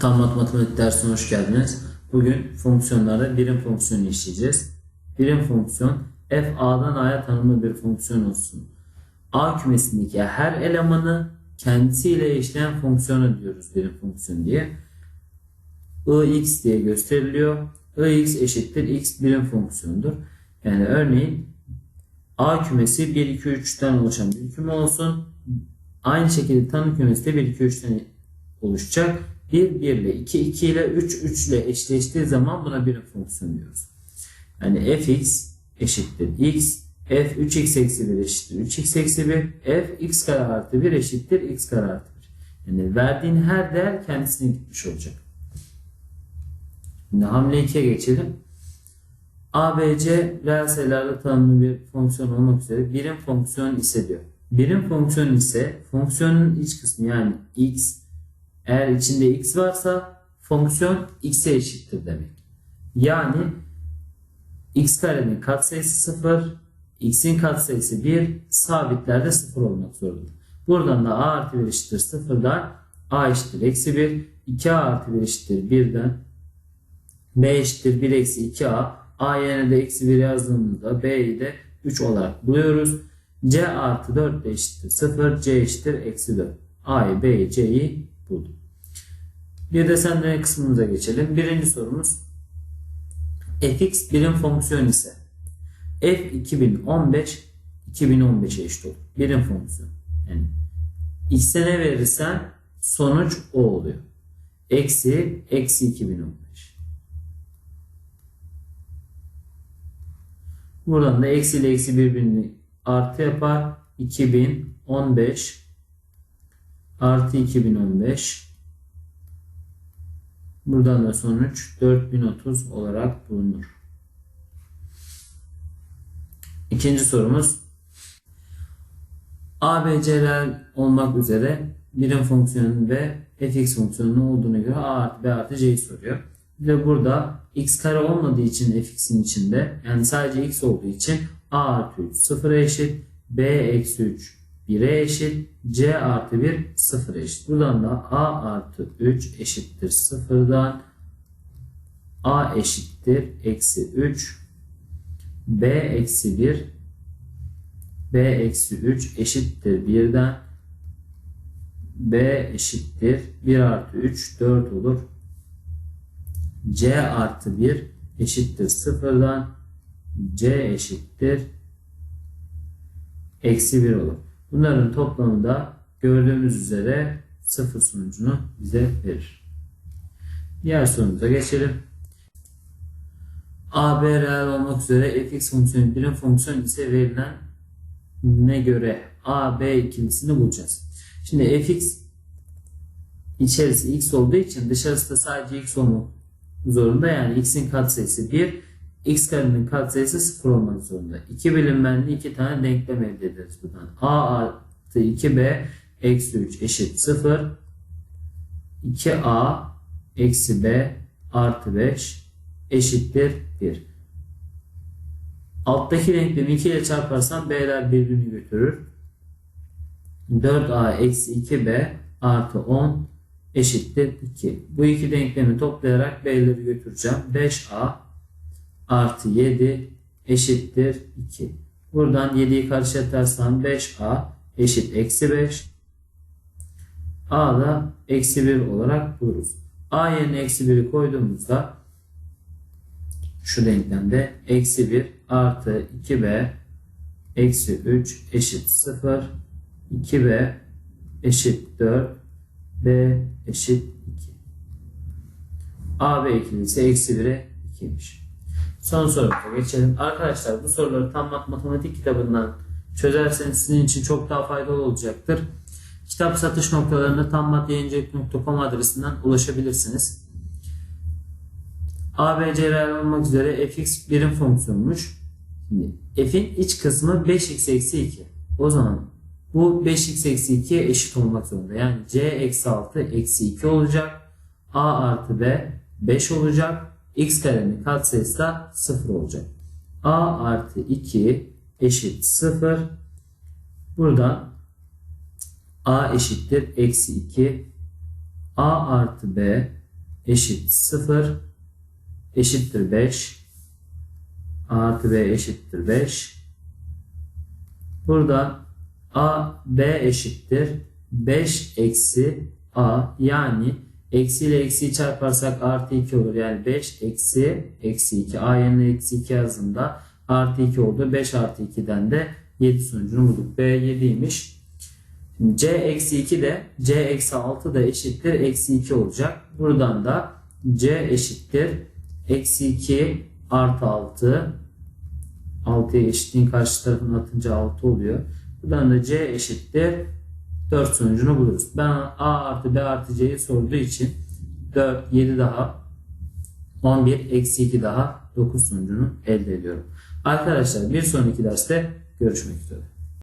Tam matematik dersine hoş geldiniz. Bugün fonksiyonlarda birim fonksiyonu işleyeceğiz. Birim fonksiyon f a'dan a'ya tanımlı bir fonksiyon olsun. A kümesindeki her elemanı kendisiyle eşleyen fonksiyona diyoruz birim fonksiyon diye. ix diye gösteriliyor. ix eşittir x birim fonksiyondur. Yani örneğin A kümesi 1, 2, 3'ten oluşan bir küme olsun. Aynı şekilde tanım kümesi de 1, 2, 3'ten oluşacak. 1, 1 ile 2, 2 ile 3, 3 ile eşleştiği zaman buna birim fonksiyon diyoruz. Yani fx eşittir x, f 3x eksi 1 eşittir 3x eksi 1, f x kare artı 1 eşittir x kare artı 1. Yani verdiğin her değer kendisine gitmiş olacak. Şimdi hamle 2'ye geçelim. ABC reel sayılarla tanımlı bir fonksiyon olmak üzere birim fonksiyon ise diyor. Birim fonksiyon ise fonksiyonun iç kısmı yani x eğer içinde x varsa fonksiyon x'e eşittir demek. Yani x karenin katsayısı 0, x'in katsayısı 1, sabitlerde 0 olmak zorunda. Buradan da a artı 1 eşittir 0'dan a eşittir eksi 1, 2a artı 1 eşittir 1'den b eşittir 1 eksi 2a A yerine de eksi 1 yazdığımızda B'yi de 3 olarak buluyoruz. C artı 4 de eşittir 0. C eşittir eksi 4. A'yı B'yi C'yi bulduk. Bir de senden kısmımıza geçelim. Birinci sorumuz fx birim fonksiyon ise f 2015 2015'e eşit olur. Birim fonksiyon. Yani x'e ne verirsen sonuç o oluyor. Eksi eksi 2015. Buradan da eksi ile eksi birbirini artı yapar. 2015 artı 2015 Buradan da sonuç 4030 olarak bulunur. İkinci sorumuz ABC'ler olmak üzere birim fonksiyonun ve fx fonksiyonunun olduğuna göre a artı b artı c'yi soruyor. Ve burada x kare olmadığı için fx'in içinde yani sadece x olduğu için a artı 3 sıfıra eşit b eksi 3 1'e eşit c artı 1 sıfıra eşit. Buradan da a artı 3 eşittir sıfırdan a eşittir eksi 3 b eksi 1 b eksi 3 eşittir 1'den b eşittir 1 artı 3 4 olur c artı 1 eşittir sıfırdan c eşittir eksi 1 olur. Bunların toplamı da gördüğümüz üzere sıfır sonucunu bize verir. Diğer sorumuza geçelim. a, b reel olmak üzere fx fonksiyonu birim fonksiyon ise verilen ne göre a, b ikilisini bulacağız. Şimdi fx içerisi x olduğu için dışarısı da sadece x olmak zorunda. Yani x'in katsayısı 1, x karenin katsayısı 0 olmak zorunda. İki bilinmeyenli iki tane denklem elde ederiz buradan. a artı 2b eksi 3 eşit 0. 2a eksi b artı 5 eşittir 1. Alttaki denklemi 2 ile çarparsam b'ler birbirini götürür. 4a eksi 2b artı 10 eşittir 2. Bu iki denklemi toplayarak b'leri götüreceğim. 5a artı 7 eşittir 2. Buradan 7'yi karşılatırsam 5a eşit eksi 5. a da eksi 1 olarak buluruz. a yerine eksi 1'i koyduğumuzda şu denklemde eksi 1 artı 2b eksi 3 eşit 0 2b eşit 4 B eşit 2. AB ikilisi eksi 1'e 2'ymiş. Son sorumuza geçelim. Arkadaşlar bu soruları tam matematik kitabından çözerseniz sizin için çok daha faydalı olacaktır. Kitap satış noktalarına tammatyayıncılık.com adresinden ulaşabilirsiniz. ABC reel olmak üzere fx birim fonksiyonmuş. Şimdi f'in iç kısmı 5x eksi 2. O zaman bu 5x eksi 2'ye eşit olmak zorunda. Yani c eksi 6 eksi 2 olacak. a artı b 5 olacak. X karenin katsayısı da 0 olacak. a artı 2 eşit 0. Buradan a eşittir eksi 2. a artı b eşit 0 eşittir 5 a artı b eşittir 5 burada a b eşittir 5 eksi a yani eksi ile eksiyi çarparsak artı 2 olur. Yani 5 eksi eksi 2 a yerine eksi 2 yazdığında artı 2 oldu. 5 artı 2'den de 7 sonucunu bulduk. B 7'ymiş Şimdi c eksi 2 de c eksi 6 da eşittir eksi 2 olacak. Buradan da c eşittir eksi 2 artı 6 6'ya eşitliğin karşı tarafına atınca 6 oluyor. Buradan da c eşittir 4 sonucunu buluruz. Ben a artı b artı c'yi sorduğu için 4 7 daha 11 eksi 2 daha 9 sonucunu elde ediyorum. Arkadaşlar bir sonraki derste görüşmek üzere.